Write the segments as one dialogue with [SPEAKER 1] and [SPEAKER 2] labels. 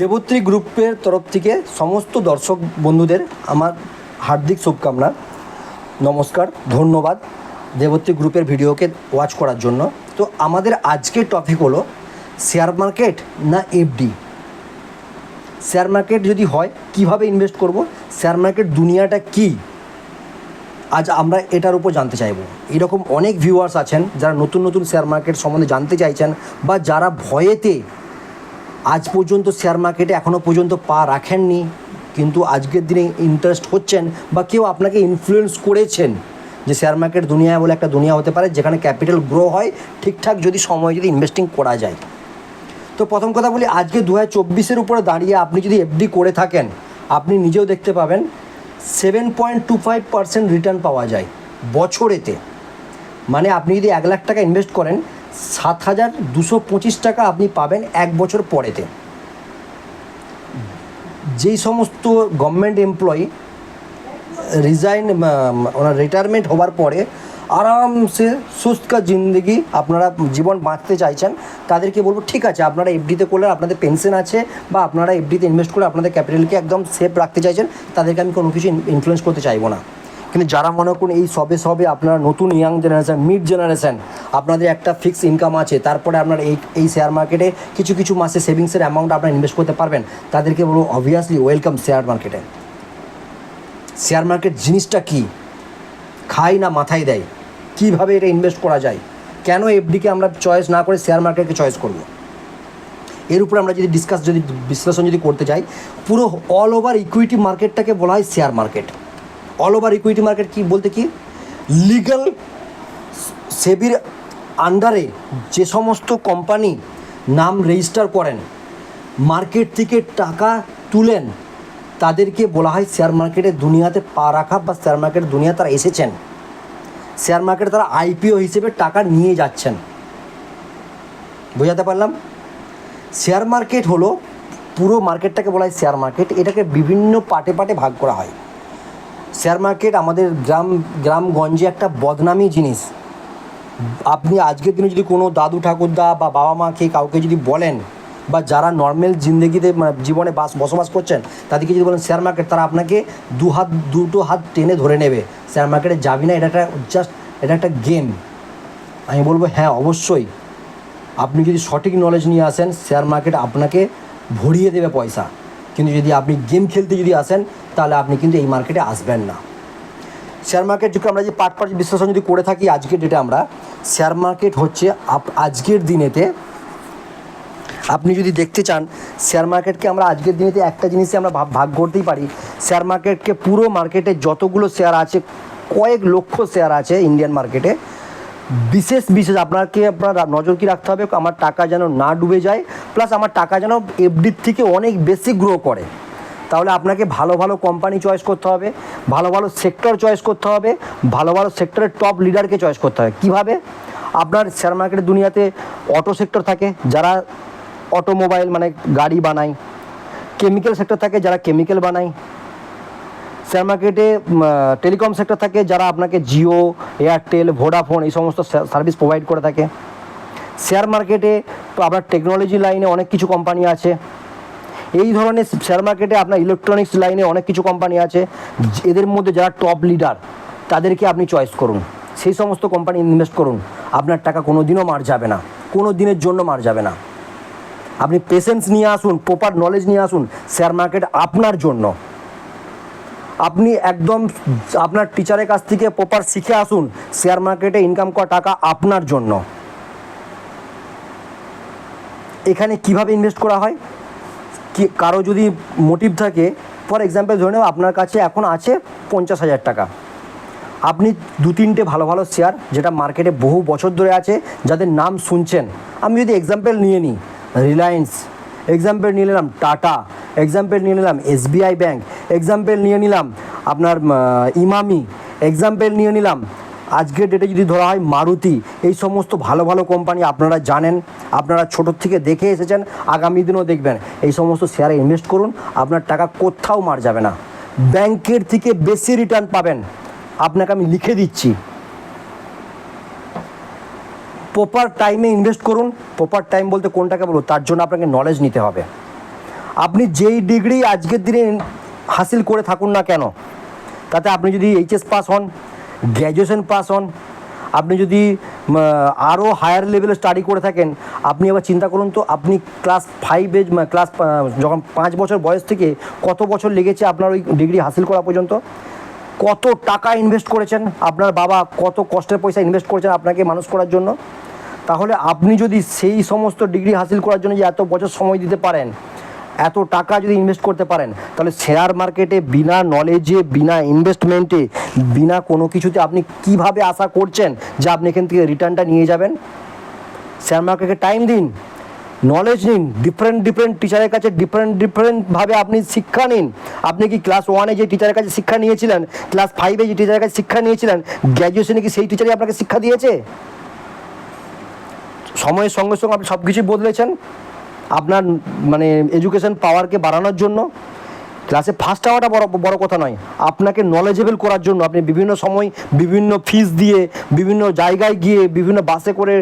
[SPEAKER 1] দেবত্রী গ্রুপের তরফ থেকে সমস্ত দর্শক বন্ধুদের আমার হার্দিক শুভকামনা। নমস্কার, ধন্যবাদ দেবত্রী গ্রুপের ভিডিওকে ওয়াচ করার জন্য। তো আমাদের আজকের টপিক হলো শেয়ার মার্কেট না এফডি শেয়ার মার্কেট যদি হয়, কীভাবে ইনভেস্ট করব? শেয়ার মার্কেট দুনিয়াটা কী? আজ আমরা এটার উপর জানতে চাইব। এরকম অনেক ভিউয়ার্স আছেন যারা নতুন নতুন শেয়ার মার্কেট সম্বন্ধে জানতে চাইছেন বা যারা ভয়েতে আজ পর্যন্ত শেয়ার মার্কেটে এখনও পর্যন্ত পা রাখেননি। কিন্তু আজকের দিনে ইন্টারেস্ট হচ্ছেন বা কেউ আপনাকে ইনফ্লুয়েন্স করেছেন যে শেয়ার মার্কেট দুনিয়া বলে একটা দুনিয়া হতে পারে, যেখানে ক্যাপিটাল গ্রো হয়, ঠিকঠাক যদি সময় যদি ইনভেস্টিং করা যায়। তো প্রথম কথা বলি, আজকে দু হাজার চব্বিশের উপরে দাঁড়িয়ে আপনি যদি এফডি করে থাকেন, আপনি নিজেও দেখতে পাবেন seven point two five percent return পাওয়া যায় বছরেতে মানে আপনি যদি এক লাখ টাকা ইনভেস্ট করেন সাত হাজার দুশো পঁচিশ টাকা আপনি পাবেন এক বছর পরেতে। যেই সমস্ত গভর্নমেন্ট এমপ্লয়ি রিজাইন ওনার রিটায়ারমেন্ট হওয়ার পরে আরামসে সুস্থ জিন্দগি আপনারা জীবন বাঁচতে চাইছেন, তাদেরকে বলব, ঠিক আছে, আপনারা এফডিতে করলে আপনাদের পেনশন আছে বা আপনারা এফডিতে ইনভেস্ট করে আপনাদের ক্যাপিটালকে একদম সেফ রাখতে চাইছেন, তাদেরকে আমি কোনো কিছু ইনফ্লুয়েন্স করতে চাইব না। কিন্তু যারা মনে করুন এই সবে সবে আপনারা নতুন ইয়াং জেনারেশন মিড জেনারেশন আপনাদের একটা ফিক্স ইনকাম আছে, তারপরে আপনার এই এই শেয়ার মার্কেটে কিছু কিছু মাসে সেভিংসের অ্যামাউন্ট আপনারা ইনভেস্ট করতে পারবেন। তাদেরকে বলব অবভিয়াসলি ওয়েলকাম শেয়ার মার্কেটে শেয়ার মার্কেট জিনিসটা কী? খায় না মাথায় দেয়? কীভাবে এটা ইনভেস্ট করা যায়? কেন এফডিকে আমরা চয়েস না করে শেয়ার মার্কেটকে চয়েস করব? এর উপরে আমরা যদি ডিসকাস যদি বিশ্লেষণ যদি করতে যাই, পুরো অল ওভার ইকুইটি মার্কেটটাকে বলা হয় share market all over equity market কি বলতে কি? লিগাল সেবির আন্ডারে যে সমস্ত কোম্পানি নাম রেজিস্টার করেন মার্কেট থেকে টাকা তুলেন, তাদেরকে বলা হয় শেয়ার মার্কেটের দুনিয়াতে পা রাখা বা শেয়ার মার্কেটের দুনিয়া তারা এসেছেন। শেয়ার মার্কেটে তারা আইপিও হিসেবে টাকা নিয়ে যাচ্ছেন। বোঝাতে পারলাম? শেয়ার মার্কেট হলো পুরো মার্কেটটাকে বলা হয় শেয়ার মার্কেট এটাকে বিভিন্ন পার্টে পার্টে ভাগ করা হয়। শেয়ার মার্কেট আমাদের গ্রাম, গ্রামগঞ্জে একটা বদনামি জিনিস। আপনি আজকের দিনে যদি কোনো দাদু, ঠাকুরদা বা বাবা মাকে কাউকে যদি বলেন বা যারা নর্মাল জিন্দগিতে মানে জীবনে বাস, বসবাস করছেন, তাদেরকে যদি বলেন শেয়ার মার্কেট তারা আপনাকে দু হাত, দুটো হাত টেনে ধরে নেবে। শেয়ার মার্কেটে যাবি না, এটা একটা জাস্ট এটা একটা গেম আমি বলব হ্যাঁ অবশ্যই। আপনি যদি সঠিক নলেজ নিয়ে আসেন শেয়ার মার্কেট আপনাকে ভরিয়ে দেবে পয়সা। কিন্তু যদি আপনি গেম খেলতে যদি আসেন, তাহলে আপনি কিন্তু এই মার্কেটে আসবেন না। শেয়ার মার্কেট যুগে আমরা যে পার্ট পার্ট বিশ্লেষণ যদি করে থাকি, আজকের ডেটে আমরা শেয়ার মার্কেট হচ্ছে আপ আজকের দিনেতে, আপনি যদি দেখতে চান শেয়ার মার্কেটকে আমরা আজকের দিনেতে একটা জিনিসে আমরা ভাগ করতেই পারি। শেয়ার মার্কেটকে পুরো মার্কেটে যতগুলো শেয়ার আছে, কয়েক লক্ষ শেয়ার আছে ইন্ডিয়ান মার্কেটে বিশেষ বিশেষ আপনাকে আপনার নজর কি রাখতে হবে? আমার টাকা যেন না ডুবে যায় প্লাস আমার টাকা যেন এফডির থেকে অনেক বেশি গ্রো করে। তাহলে আপনাকে ভালো ভালো কোম্পানি চয়েস করতে হবে, ভালো ভালো সেক্টর চয়েস করতে হবে, ভালো ভালো সেক্টরের টপ লিডারকে চয়েস করতে হবে। কীভাবে? আপনার শেয়ার মার্কেটের দুনিয়াতে অটো সেক্টর থাকে, যারা অটোমোবাইল মানে গাড়ি বানায় কেমিক্যাল সেক্টর থাকে, যারা কেমিক্যাল বানায় শেয়ার মার্কেটে টেলিকম সেক্টর থাকে, যারা আপনাকে জিও, এয়ারটেল, ভোডাফোন এই সমস্ত সার্ভিস প্রোভাইড করে থাকে। শেয়ার মার্কেটে তো আপনার টেকনোলজি লাইনে অনেক কিছু কোম্পানি আছে। এই ধরনের শেয়ার মার্কেটে আপনার ইলেকট্রনিক্স লাইনে অনেক কিছু কোম্পানি আছে। এদের মধ্যে যারা টপ লিডার তাদেরকে আপনি চয়েস করুন। সেই সমস্ত কোম্পানি ইনভেস্ট করুন। আপনার টাকা কোনো দিনও মার যাবে না। কোনো দিনের জন্য মার যাবে না। আপনি পেশেন্স নিয়ে আসুন প্রপার নলেজ নিয়ে আসুন শেয়ার মার্কেট আপনার জন্য। আপনি একদম আপনার টিচারের কাছ থেকে প্রপার শিখে আসুন শেয়ার মার্কেটে ইনকাম করা টাকা আপনার জন্য। এখানে কীভাবে ইনভেস্ট করা হয়? কি, কারও যদি মোটিভ থাকে ফর এক্সাম্পল ধরে নেব আপনার কাছে এখন আছে পঞ্চাশ হাজার টাকা। আপনি দু তিনটে ভালো ভালো শেয়ার যেটা মার্কেটে বহু বছর ধরে আছে, যাদের নাম শুনছেন, আমি যদি এক্সাম্পল নিয়ে নিই রিলায়েন্স এক্সাম্পল নিয়ে নিলাম টাটা এক্সাম্পল নিয়ে নিলাম এসবিআই ব্যাংক এক্সাম্পল নিয়ে নিলাম আপনার ইমামি এক্সাম্পল নিয়ে নিলাম। আজকের ডেটে যদি ধরা হয় মারুতি এই সমস্ত ভালো ভালো কোম্পানি আপনারা জানেন, আপনারা ছোটোর থেকে দেখে এসেছেন, আগামী দিনেও দেখবেন। এই সমস্ত শেয়ারে ইনভেস্ট করুন, আপনার টাকা কোথাও মার যাবে না। ব্যাংকের থেকে বেশি রিটার্ন পাবেন। আপনাকে আমি লিখে দিচ্ছি। প্রপার টাইমে ইনভেস্ট করুন প্রপার টাইম বলতে কোনটাকে বলব, তার জন্য আপনাকে নলেজ নিতে হবে। আপনি যেই ডিগ্রি আজকের দিনে হাসিল করে থাকুন না কেন, তাতে আপনি যদি এইচএস পাস হন গ্র্যাজুয়েশন পাস হন, আপনি যদি আরও হায়ার লেভেলে স্টাডি করে থাকেন, আপনি এবার চিন্তা করুন তো, আপনি ক্লাস ফাইভে ক্লাস যখন পাঁচ বছর বয়স থেকে কত বছর লেগেছে আপনার ওই ডিগ্রি হাসিল করা পর্যন্ত? কত টাকা ইনভেস্ট করেছেন? আপনার বাবা কত কষ্টের পয়সা ইনভেস্ট করেছেন আপনাকে মানুষ করার জন্য? তাহলে আপনি যদি সেই সমস্ত ডিগ্রি হাসিল করার জন্য যে এত বছর সময় দিতে পারেন, এত টাকা যদি ইনভেস্ট করতে পারেন, তাহলে শেয়ার মার্কেটে বিনা নলেজে বিনা ইনভেস্টমেন্টে বিনা কোনো কিছুতে আপনি কীভাবে আশা করছেন যে আপনি এখান থেকে রিটার্নটা নিয়ে যাবেন? শেয়ার মার্কেটকে টাইম দিন নলেজ নিন ডিফারেন্ট ডিফারেন্ট টিচারের কাছে ডিফারেন্ট ডিফারেন্টভাবে আপনি শিক্ষা নিন। আপনি কি ক্লাস ওয়ানে যে টিচারের কাছে শিক্ষা নিয়েছিলেন ক্লাস ফাইভে যে টিচারের কাছে শিক্ষা নিয়েছিলেন গ্র্যাজুয়েশনে কি সেই টিচারই আপনাকে শিক্ষা দিয়েছে? সময়ের সঙ্গে সঙ্গে আপনি সব কিছুই বদলেছেন। আপনার মানে এডুকেশন পাওয়ারকে বাড়ানোর জন্য। ক্লাসে ফার্স্ট হওয়াটা বড় বড় কথা নয়। আপনাকে নলেজেবল করার জন্য আপনি বিভিন্ন সময় বিভিন্ন ফিস দিয়ে, বিভিন্ন জায়গায় গিয়ে, বিভিন্ন বাসে করে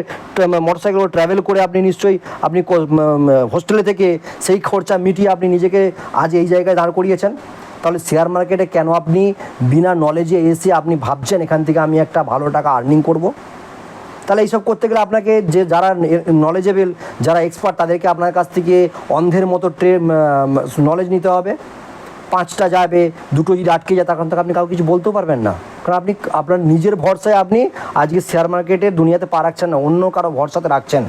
[SPEAKER 1] মোটরসাইকেল ট্রাভেল করে আপনি নিশ্চয়ই, আপনি হোস্টেলে থেকে সেই খরচা মিটিয়ে আপনি নিজেকে আজ এই জায়গায় দাঁড় করিয়েছেন। তাহলে শেয়ার মার্কেটে কেন আপনি বিনা নলেজে এসে আপনি ভাবছেন? এখান থেকে আমি একটা ভালো টাকা আর্নিং করব। তাহলে এইসব করতে গেলে আপনাকে যে যারা নলেজেবল যারা এক্সপার্ট তাদেরকে আপনার কাছ থেকে অন্ধের মতো ট্রে নলেজ নিতে হবে। পাঁচটা যাবে, দুটো যদি আটকে যায়, তখন আপনি কাউকে কিছু বলতেও পারবেন না। কারণ আপনি, আপনার নিজের ভরসায় আপনি আজকে শেয়ার মার্কেটে দুনিয়াতে পা রাখছেন না, অন্য কারও ভরসাতে রাখছেন।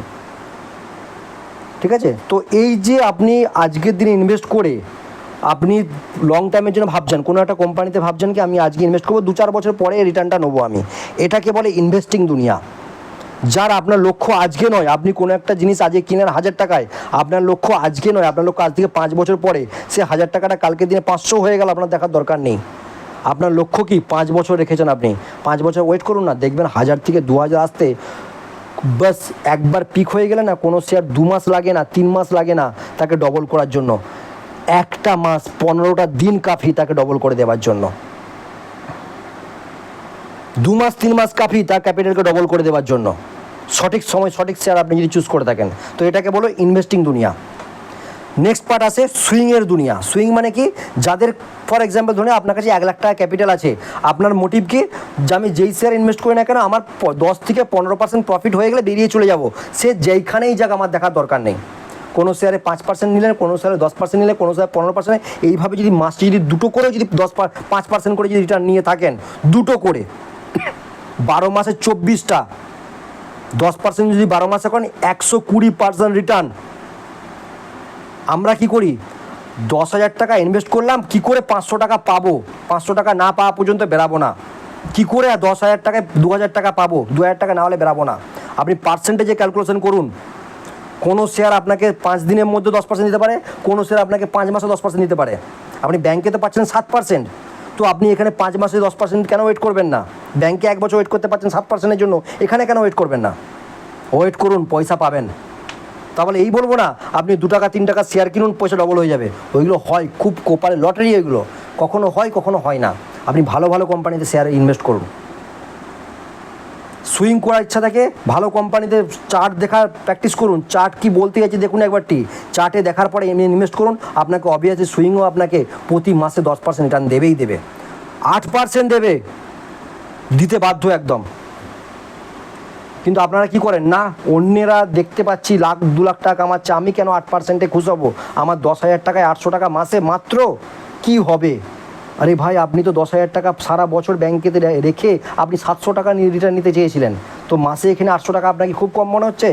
[SPEAKER 1] ঠিক আছে? তো এই যে আপনি আজকের দিনে ইনভেস্ট করে, আপনি লং টাইমের জন্য ভাবছেন, কোনো একটা কোম্পানিতে ভাবছেন কি, আমি আজকে ইনভেস্ট করব, দু চার বছর পরে রিটার্নটা নেব আমি। এটাকে বলে ইনভেস্টিং দুনিয়া। যার আপনার লক্ষ্য আজকে নয়, আপনি কোনো একটা জিনিস আজকে কিনেন হাজার টাকায়, আপনার লক্ষ্য আজকে নয়, আপনার লক্ষ্য আজ থেকে পাঁচ বছর পরে, সে হাজার টাকাটা কালকে দিনে পাঁচশো হয়ে গেল, আপনার দেখার দরকার নেই। আপনার লক্ষ্য কি? পাঁচ বছর রেখেছেন আপনি। পাঁচ বছর ওয়েট করুন না, দেখবেন হাজার থেকে দু হাজার আসতে বাস একবার পিক হয়ে গেলে না, কোনো শেয়ার দু মাস লাগে না, তিন মাস লাগে না তাকে ডবল করার জন্য। একটা মাস, পনেরোটা দিন কাফি তাকে ডবল করে দেওয়ার জন্য। দু মাস, তিন মাস কাফি তার ক্যাপিটালকে ডবল করে দেওয়ার জন্য। সঠিক সময়, সঠিক শেয়ার আপনি যদি চুজ করে থাকেন। তো এটাকে বলো ইনভেস্টিং দুনিয়া। নেক্সট পার্ট আছে সুইংয়ের দুনিয়া। সুইং মানে কি? যাদের ফর এক্সাম্পল ধরে আপনার কাছে এক লাখ টাকা ক্যাপিটাল আছে, আপনার মোটিভ কি? যে আমি যেই শেয়ার ইনভেস্ট করি না কেন, আমার দশ থেকে পনেরো পার্সেন্ট প্রফিট হয়ে গেলে বেরিয়ে চলে যাব। সে যেইখানেই যাক আমার দেখার দরকার নেই। কোনো শেয়ারে পাঁচ পার্সেন্ট নিলেন কোনো শেয়ারে দশ পার্সেন্ট নিলে, কোনো শেয়ারে পনেরো পার্সেন্ট এইভাবে যদি মাসটি যদি দুটো করে যদি দশ পাঁচ পার্সেন্ট করে যদি রিটার্ন নিয়ে থাকেন, দুটো করে। বারো মাসে চব্বিশটা দশ পার্সেন্ট যদি বারো মাসে করেন, একশো কুড়ি পার্সেন্ট রিটার্ন আমরা কি করি? দশ হাজার টাকা ইনভেস্ট করলাম, কি করে পাঁচশো টাকা পাবো? পাঁচশো টাকা না পাওয়া পর্যন্ত বেরাবো না। কি করে দশ হাজার টাকায় দু হাজার টাকা পাবো? দু হাজার টাকা না হলে বেরাবো না। আপনি পার্সেন্টেজে ক্যালকুলেশন করুন। কোনো শেয়ার আপনাকে পাঁচ দিনের মধ্যে দশ পার্সেন্ট দিতে পারে, কোনো শেয়ার আপনাকে পাঁচ মাসে দশ পার্সেন্ট দিতে পারে। আপনি ব্যাংকে তো পাচ্ছেন সাত পার্সেন্ট তো আপনি এখানে পাঁচ মাসে দশ পার্সেন্ট কেন ওয়েট করবেন না? ব্যাংকে এক বছর ওয়েট করতে পারছেন সাত পার্সেন্টের জন্য, এখানে কেন ওয়েট করবেন না? ওয়েট করুন, পয়সা পাবেন। তাহলে এই বলব না, আপনি দু টাকা, তিন টাকা শেয়ার কিনুন, পয়সা ডবল হয়ে যাবে। ওইগুলো হয় খুব কোপারে লটারি ওইগুলো কখনো হয় কখনো হয় না। আপনি ভালো ভালো কোম্পানিতে শেয়ার ইনভেস্ট করুন। সুইং করার ইচ্ছা থাকে, ভালো কোম্পানিতে চার্ট দেখার প্র্যাকটিস করুন, চার্ট কি বলতে গেছে দেখুন একবারটি, চার্টে দেখার পরে এমনি ইনভেস্ট করুন, আপনাকে অবভিয়াসলি সুইংও আপনাকে প্রতি মাসে দশ পার্সেন্ট রিটার্ন দেবেই দেবে। আট পার্সেন্ট দেবে, দিতে বাধ্য একদম। কিন্তু আপনারা কি করেন? না, অন্যেরা দেখতে পাচ্ছি লাখ, দু লাখ টাকা কামাচ্ছে, আমি কেন আট পার্সেন্টে খুশ হব? আমার দশ হাজার টাকায় আটশো টাকা মাসে মাত্র, কি হবে? আরে ভাই, আপনি তো দশ হাজার টাকা সারা বছর ব্যাংকেতে রেখে আপনি সাতশো টাকা রিটার্ন নিতে চেয়েছিলেন। তো মাসে এখানে আটশো টাকা আপনাকে খুব কম মনে হচ্ছে?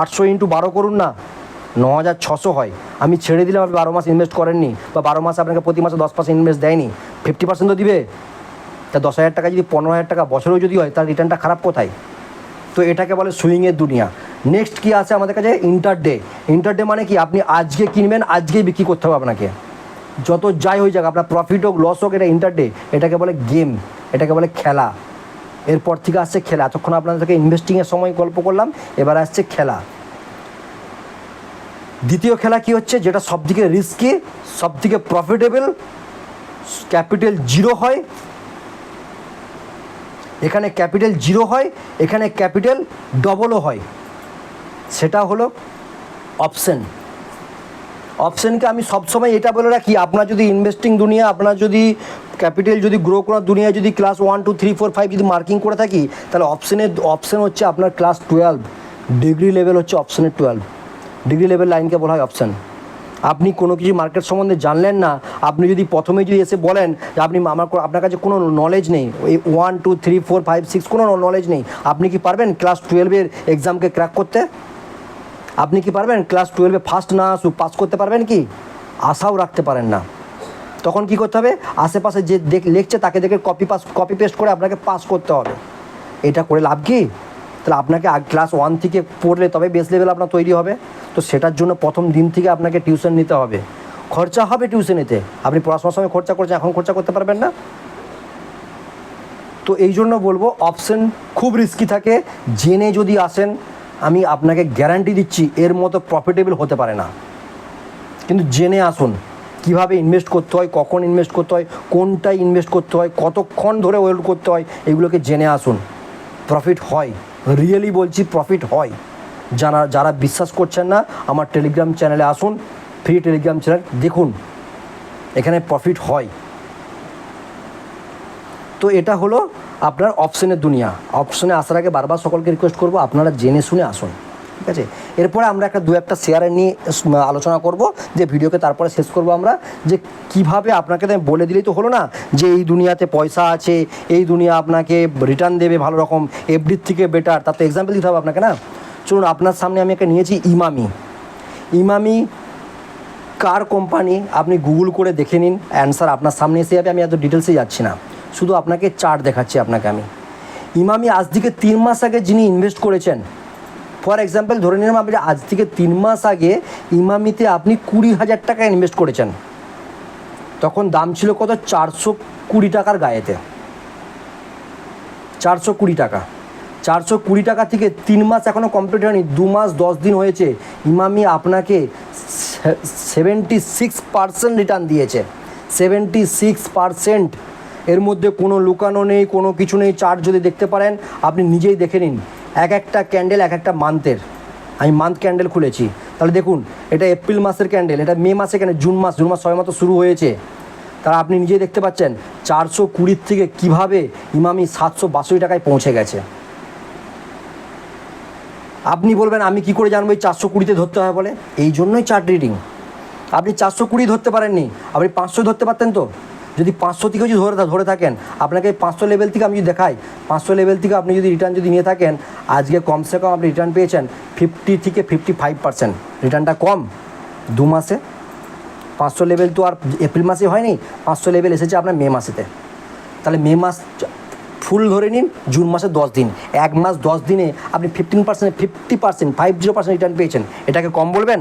[SPEAKER 1] আটশো ইন্টু বারো করুন না। ন হাজার ছশো হয়। আমি ছেড়ে দিলাম, আপনি বারো মাস ইনভেস্ট করেননি বা বারো মাসে আপনাকে প্রতি মাসে দশ পার্সেন্ট ইনভেস্ট দেয়নি। ফিফটি পার্সেন্ট তো দিবে। তা দশ হাজার টাকা যদি পনেরো হাজার টাকা বছরেও যদি হয়, তার রিটার্নটা খারাপ কোথায়? তো এটাকে বলে সুইংয়ের দুনিয়া। নেক্সট কি আছে আমাদের কাছে? ইন্টার ডে ইন্টার ডে মানে কি? আপনি আজকে কিনবেন, আজকেই বিক্রি করতে হবে আপনাকে। যত যাই হয়ে যাক, আপনার প্রফিট হোক লস হোক, এটা ইন্টার ডে এটাকে বলে গেম এটাকে বলে খেলা। এরপর থেকে আসছে খেলা। এতক্ষণ আপনাদেরকে ইনভেস্টিংয়ের সময় গল্প করলাম, এবার আসছে খেলা। দ্বিতীয় খেলা কি হচ্ছে? যেটা সবথেকে রিস্কি সবথেকে প্রফিটেবল ক্যাপিটাল জিরো হয়। এখানে ক্যাপিটাল জিরো হয়, এখানে ক্যাপিটাল ডবলও হয়। সেটা হলো অপশন অপশনকে আমি সবসময় এটা বলে রাখি, আপনার যদি ইনভেস্টিং দুনিয়া, আপনার যদি ক্যাপিটাল যদি গ্রো করার দুনিয়ায় যদি class one two three four five যদি মার্কিং করে থাকি, তাহলে অপশানের অপশান হচ্ছে আপনার ক্লাস টুয়েলভ ডিগ্রি লেভেল হচ্ছে অপশানের টুয়েলভ ডিগ্রি লেভেল লাইনকে বলা হয় অপশান আপনি কোনো কিছু মার্কেট সম্বন্ধে জানলেন না, আপনি যদি প্রথমে যদি এসে বলেন যে আপনি আমার আপনার কাছে কোনো নলেজ নেই ওই one two three four five six কোনো নলেজ নেই, আপনি কি পারবেন ক্লাস টুয়েলভের এক্সামকে ক্র্যাক করতে? আপনি কি পারবেন? ক্লাস টুয়েলভে ফার্স্ট না আসুক পাস করতে পারবেন কি? আশাও রাখতে পারেন না। তখন কি করতে হবে? আশেপাশে যে দেখ লিখছে তাকে দেখে কপি পাস কপি পেস্ট করে আপনাকে পাস করতে হবে। এটা করে লাভ কি? তাহলে আপনাকে ক্লাস ওয়ান থেকে পড়লে তবে বেস লেভেল আপনার তৈরি হবে। তো সেটার জন্য প্রথম দিন থেকে আপনাকে টিউশন নিতে হবে। খরচা হবে টিউশনিতে আপনি পড়াশোনার সময় খরচা করছেন, এখন খরচা করতে পারবেন না। তো এই জন্য বলব অপশন খুব রিস্কি থাকে। জেনে যদি আসেন আমি আপনাকে গ্যারান্টি দিচ্ছি এর মতো প্রফিটেবল হতে পারে না। কিন্তু জেনে আসুন, কীভাবে ইনভেস্ট করতে হয়, কখন ইনভেস্ট করতে হয়, কোনটায় ইনভেস্ট করতে হয়, কতক্ষণ ধরে ওয়েল্ড করতে হয়, এগুলোকে জেনে আসুন। প্রফিট হয় রিয়েলি বলছি প্রফিট হয়। যারা যারা বিশ্বাস করছেন না, আমার টেলিগ্রাম চ্যানেলে আসুন ফ্রি টেলিগ্রাম চ্যানেল দেখুন, এখানে প্রফিট হয়। তো এটা হলো আপনার অপশনের দুনিয়া। অপশনে আসার আগে বারবার সকলকে রিকোয়েস্ট করব, আপনারা জেনে শুনে আসুন। ঠিক আছে? এরপরে আমরা একটা দু একটা শেয়ারে নিয়ে আলোচনা করব, যে ভিডিওকে তারপরে শেষ করব আমরা, যে কীভাবে আপনাকে আমি বলে দিলেই তো হলো না, যে এই দুনিয়াতে পয়সা আছে, এই দুনিয়া আপনাকে রিটার্ন দেবে ভালো রকম এফডির থেকে বেটার তার তো এক্সাম্পল দিতে হবে আপনাকে না? চলুন, আপনার সামনে আমি একটা নিয়েছি ইমামি। ইমামি কার কোম্পানি আপনি গুগল করে দেখে নিন অ্যান্সার আপনার সামনে এসে যাবে, আমি এত ডিটেলসে যাচ্ছি না। শুধু আপনাকে চার্ট দেখাচ্ছি আপনাকে আমি। ইমামি, আজ থেকে তিন মাস আগে যিনি ইনভেস্ট করেছেন ফর এক্সাম্পল ধরে নিলাম আপনি আজ থেকে তিন মাস আগে ইমামিতে আপনি কুড়ি হাজার টাকা ইনভেস্ট করেছেন। তখন দাম ছিল কত? চারশো কুড়ি টাকার গায়েতে। চারশো কুড়ি টাকা। চারশো কুড়ি টাকা থেকে তিন মাস এখনও কমপ্লিট হয়নি, দু মাস দশ দিন হয়েছে। ইমামি আপনাকে সেভেন্টি সিক্স পার্সেন্ট রিটার্ন দিয়েছে। সেভেন্টি সিক্স পার্সেন্ট এর মধ্যে কোনো লুকানো নেই, কোনো কিছু নেই, চার্ট যদি দেখতে পারেন, আপনি নিজেই দেখে নিন। এক একটা ক্যান্ডেল, এক একটা মান্থের। আমি মান্থ ক্যান্ডেল খুলেছি। তাহলে দেখুন, এটা এপ্রিল মাসের ক্যান্ডেল, এটা মে মাসে ক্যান্ডেল, জুন মাস জুন মাস ছয় মাস শুরু হয়েছে। তারা আপনি নিজেই দেখতে পাচ্ছেন, চারশো কুড়ির থেকে কীভাবে ইমামি সাতশো বাষট্টি টাকায় পৌঁছে গেছে। আপনি বলবেন, আমি কি করে জানব এই চারশো কুড়িতে ধরতে হয় বলে? এই জন্যই চার্ট রিডিং। আপনি চারশো কুড়ি ধরতে পারেননি, আপনি পাঁচশো ধরতে পারতেন তো? যদি পাঁচশো থেকে যদি ধরে ধরে থাকেন, আপনাকে পাঁচশো লেভেল থেকে আমি যদি দেখাই, পাঁচশো লেভেল থেকে আপনি যদি রিটার্ন যদি নিয়ে থাকেন, আজকে কমসে কম আপনি রিটার্ন পেয়েছেন ফিফটি থেকে ফিফটি ফাইভ পার্সেন্ট রিটার্নটা কম, দু মাসে। পাঁচশো লেভেল তো আর এপ্রিল মাসে হয়নি, পাঁচশো লেভেল এসেছে আপনার মে মাসেতে। তাহলে মে মাস ফুল ধরে নিন জুন মাসে দশ দিন। এক মাস দশ দিনে আপনি fifteen percent fifty percent five zero percent return পেয়েছেন। এটাকে কম বলবেন?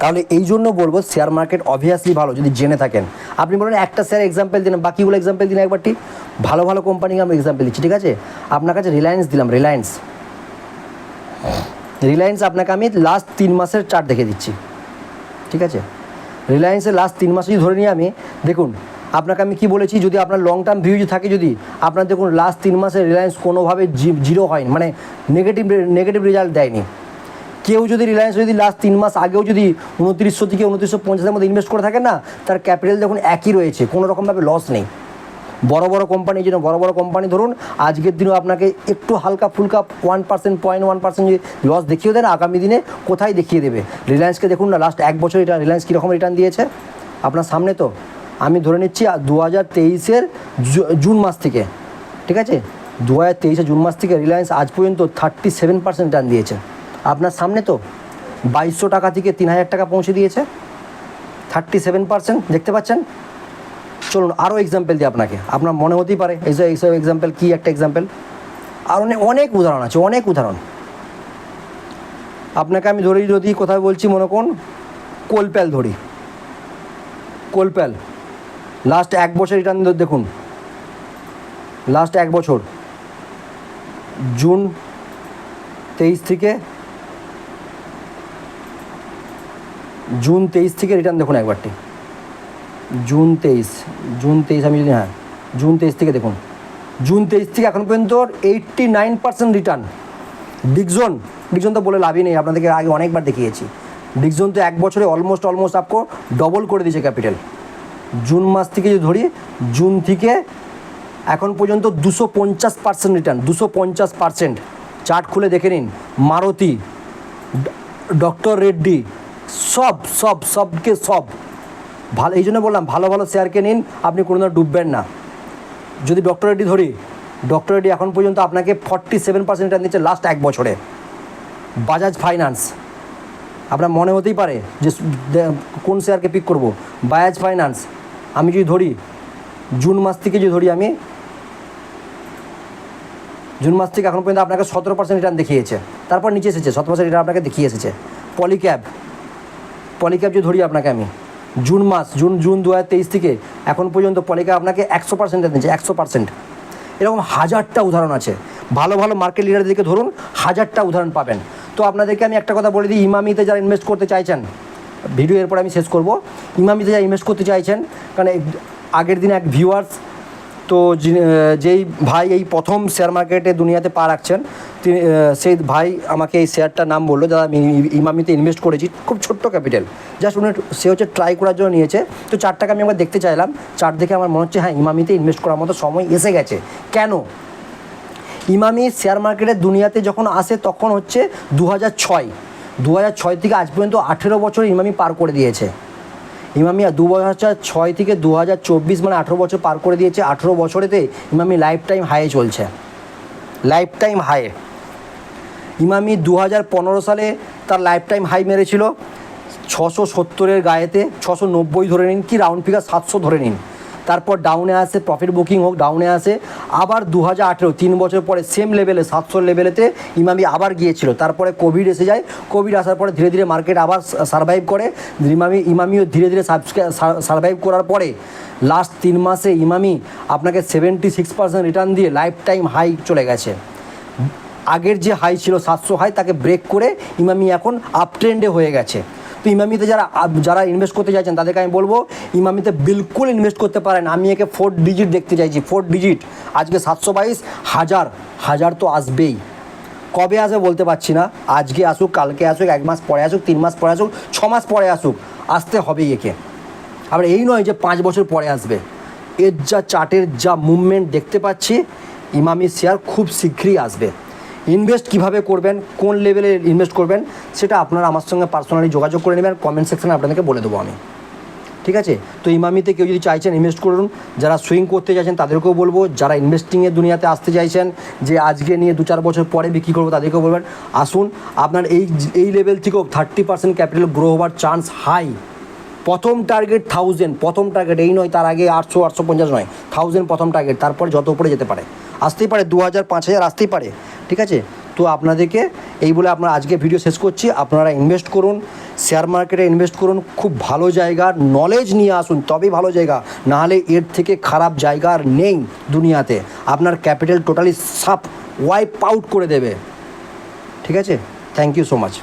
[SPEAKER 1] তাহলে এই জন্য বলব শেয়ার মার্কেট অবভিয়াসলি ভালো, যদি জেনে থাকেন। আপনি বলেন একটা শেয়ার এক্সাম্পল দিন বাকিগুলো এক্সাম্পল দিন একবারটি। ভালো ভালো কোম্পানিকে আমি এক্সাম্পল দিচ্ছি, ঠিক আছে? আপনার কাছে রিলায়েন্স দিলাম রিলায়েন্স রিলায়েন্স আপনাকে আমি লাস্ট তিন মাসের চার্ট দেখে দিচ্ছি, ঠিক আছে? রিলায়েন্সের লাস্ট তিন মাস যদি ধরে নিই আমি, দেখুন, আপনাকে আমি কি বলেছি, যদি আপনার লং টার্ম ভিউ থাকে, যদি আপনার দেখুন লাস্ট তিন মাসে রিলায়েন্স কোনোভাবে জিরো হয়নি মানে নেগেটিভ নেগেটিভ রেজাল্ট দেয়নি। কেউ যদি রিলায়েন্স যদি লাস্ট তিন মাস আগেও যদি উনত্রিশশো থেকে উনত্রিশশো পঞ্চাশের মধ্যে ইনভেস্ট করে থাকে না, তার ক্যাপিটাল দেখুন একই রয়েছে, কোনো রকমভাবে লস নেই। বড় বড় কোম্পানি জন্য বড় বড় কোম্পানি ধরুন, আজকের দিনেও আপনাকে একটু হালকা ফুলকা one percent point one percent যদি লস দেখিয়ে দেন, আগামী দিনে কোথায় দেখিয়ে দেবে? রিলায়েন্সকে দেখুন না লাস্ট এক বছর এটা রিলায়েন্স কীরকম রিটার্ন দিয়েছে? আপনার সামনে তো, আমি ধরে নিচ্ছি দু হাজার তেইশের জুন মাস থেকে, ঠিক আছে? দু হাজার তেইশে জুন মাস থেকে রিলায়েন্স আজ পর্যন্ত থার্টি সেভেন পার্সেন্ট রিটার্ন দিয়েছে। আপনার সামনে তো বাইশশো টাকা থেকে তিন হাজার টাকা পৌঁছে দিয়েছে। থার্টি সেভেন পার্সেন্ট, দেখতে পাচ্ছেন? চলুন আরও এক্সাম্পল দিই আপনাকে। আপনার মনে হতেই পারে এইসব এইসব এক্সাম্পল কী একটা এক্সাম্পল আর অনেক অনেক উদাহরণ আছে, অনেক উদাহরণ। আপনাকে আমি ধরি, যদি কোথায় বলছি, মনে করুন, কোলপ্যাল ধরি। কোলপ্যাল। লাস্ট এক বছর রিটার্ন দেখুন। লাস্ট এক বছর। জুন তেইশ থেকে জুন তেইশ থেকে রিটার্ন দেখুন একবারটি। জুন তেইশ জুন তেইশ আমি যদি হ্যাঁ জুন তেইশ থেকে দেখুন। জুন তেইশ থেকে এখন পর্যন্ত eighty nine percent return Dixon Dixon তো বলে লাভই নেই, আপনাদেরকে আগে অনেকবার দেখিয়েছি। ডিকজন তো এক বছরে অলমোস্ট অলমোস্ট আপকো ডবল করে দিয়েছে ক্যাপিটাল জুন মাস থেকে যদি ধরি, জুন থেকে এখন পর্যন্ত দুশো পঞ্চাশ পার্সেন্ট রিটার্ন দুশো পঞ্চাশ পার্সেন্ট চার্ট খুলে দেখে নিন। মারুতি ডক্টর রেড্ডি সব সব, সবকে সব। ভালো এই জন্য বললাম, ভালো ভালো শেয়ারকে নিন, আপনি কোনোদিনও ডুববেন না। যদি ডক্টর রেড্ডি ধরি, ডক্টর রেড্ডি এখন পর্যন্ত আপনাকে ফর্টি সেভেন পার্সেন্ট রিটার্ন দিচ্ছে লাস্ট এক বছরে। বাজাজ ফাইন্যান্স। আপনার মনে হতেই পারে যে কোন শেয়ারকে পিক করব? বাজাজ ফাইন্যান্স। আমি যদি ধরি, জুন মাস থেকে যদি ধরি আমি, জুন মাস থেকে এখন পর্যন্ত আপনাকে সতেরো পার্সেন্ট রিটার্ন দেখিয়েছে। তারপর নিচে এসেছে, সতেরো পার্সেন্ট রিটার্ন আপনাকে দেখিয়ে এসেছে। পলিক্যাব পলিক্যাব যদি ধরি আপনাকে আমি, জুন মাস, জুন জুন দু হাজার তেইশ থেকে এখন পর্যন্ত পলিক্যাব আপনাকে একশো পার্সেন্ট দিচ্ছে, একশো পার্সেন্ট এরকম হাজারটা উদাহরণ আছে। ভালো ভালো মার্কেট লিডারদেরকে ধরুন, হাজারটা উদাহরণ পাবেন। তো আপনাদেরকে আমি একটা কথা বলে দিই, ইমামিতে যারা ইনভেস্ট করতে চাইছেন ভিডিও এরপর আমি শেষ করব। ইমামিতে যারা ইনভেস্ট করতে চাইছেন, কারণ আগের দিন এক ভিউয়ার্স তো যেই ভাই এই প্রথম শেয়ার মার্কেটে দুনিয়াতে পা রাখছেন, তিনি সেই ভাই আমাকে এই শেয়ারটার নাম বলল যারা আমি ইমামিতে ইনভেস্ট করেছি, খুব ছোট্ট ক্যাপিটাল জাস্ট উনি সে হচ্ছে ট্রাই করার জন্য নিয়েছে। তো চারটাকে আমি একবার দেখতে চাইলাম চার্ট দেখে আমার মনে হচ্ছে হ্যাঁ ইমামিতে ইনভেস্ট করার মতো সময় এসে গেছে। কেন? ইমামি শেয়ার মার্কেটের দুনিয়াতে যখন আসে, তখন হচ্ছে দু হাজার ছয় দু হাজার ছয় থেকে আজ পর্যন্ত আঠেরো বছর ইমামি পার করে দিয়েছে। ইমামি দু হাজার ছয় থেকে দু হাজার চব্বিশ মানে আঠেরো বছর পার করে দিয়েছে। আঠেরো বছরেতে ইমামি লাইফ টাইম হাইয়ে চলছে। লাইফ টাইম হাইয়ে ইমামি দু হাজার পনেরো সালে তার লাইফ টাইম হাই মেরেছিল। ছশো সত্তরের গায়েতে ছশো নব্বই ধরে নিন, কি রাউন্ড ফিগার সাতশো ধরে নিন। তারপর ডাউনে আসে প্রফিট বুকিং হোক ডাউনে আসে আবার দু হাজার আঠেরো, তিন বছর পরে সেম লেভেলে সাতশো লেভেলেতে ইমামি আবার গিয়েছিল। তারপরে কোভিড এসে যায়। কোভিড আসার পরে ধীরে ধীরে মার্কেট আবার সার্ভাইভ করে। ইমামি, ইমামিও ধীরে ধীরে সার্ভাইভ করার পরে লাস্ট তিন মাসে ইমামি আপনাকে সেভেন্টি সিক্স পার্সেন্ট রিটার্ন দিয়ে লাইফ টাইম হাই চলে গেছে। আগের যে হাই ছিল সাতশো হাই তাকে ব্রেক করে ইমামি এখন আপ ট্রেন্ডে হয়ে গেছে। তো ইমামিতে যারা যারা ইনভেস্ট করতে চাইছেন, তাদেরকে আমি বলব, ইমামিতে বিলকুল ইনভেস্ট করতে পারেন। আমি একে ফোর ডিজিট দেখতে চাইছি ফোর ডিজিট আজকে সাতশো বাইশ, হাজার হাজার তো আসবেই। কবে আসবে বলতে পারছি না। আজকে আসুক, কালকে আসুক, এক মাস পরে আসুক, তিন মাস পরে আসুক, ছ মাস পরে আসুক, আসতে হবেই একে। আবার এই নয় যে পাঁচ বছর পরে আসবে। এর যা চার্টের যা মুভমেন্ট দেখতে পাচ্ছি ইমামি শেয়ার খুব শীঘ্রই আসবে। ইনভেস্ট কীভাবে করবেন, কোন লেভেলে ইনভেস্ট করবেন, সেটা আপনারা আমার সঙ্গে পার্সোনালি যোগাযোগ করে নেবেন। কমেন্ট সেকশনে আপনাদেরকে বলে দেবো আমি। ঠিক আছে? তো ইমামিতে কেউ যদি চাইছেন ইনভেস্ট করুন, যারা সুইং করতে চাইছেন তাদেরকেও বলব, যারা ইনভেস্টিংয়ের দুনিয়াতে আসতে চাইছেন, যে আজকে নিয়ে দু চার বছর পরে বিক্রি করব তাদেরকেও বলবেন, আসুন, আপনার এই এই লেভেল থেকেও থার্টি পার্সেন্ট ক্যাপিটাল গ্রো হওয়ার চান্স হাই প্রথম টার্গেট থাউজেন্ড প্রথম টার্গেট এই নয়, তার আগে আটশো আটশো পঞ্চাশ নয় থাউজেন্ড প্রথম টার্গেট তারপর যত উপরে যেতে পারে। আসতেই পারে দু হাজার পাঁচ হাজার আসতেই পারে। ঠিক আছে? তো আপনাদেরকে এই বলে আপনার আজকে ভিডিও শেষ করছি। আপনারা ইনভেস্ট করুন শেয়ার মার্কেটে ইনভেস্ট করুন। খুব ভালো জায়গা নলেজ নিয়ে আসুন, তবেই ভালো জায়গা। নাহলে এর থেকে খারাপ জায়গা আর নেই দুনিয়াতে। আপনার ক্যাপিটাল টোটালি সাফ ওয়াইপ আউট করে দেবে। ঠিক আছে? Thank you so much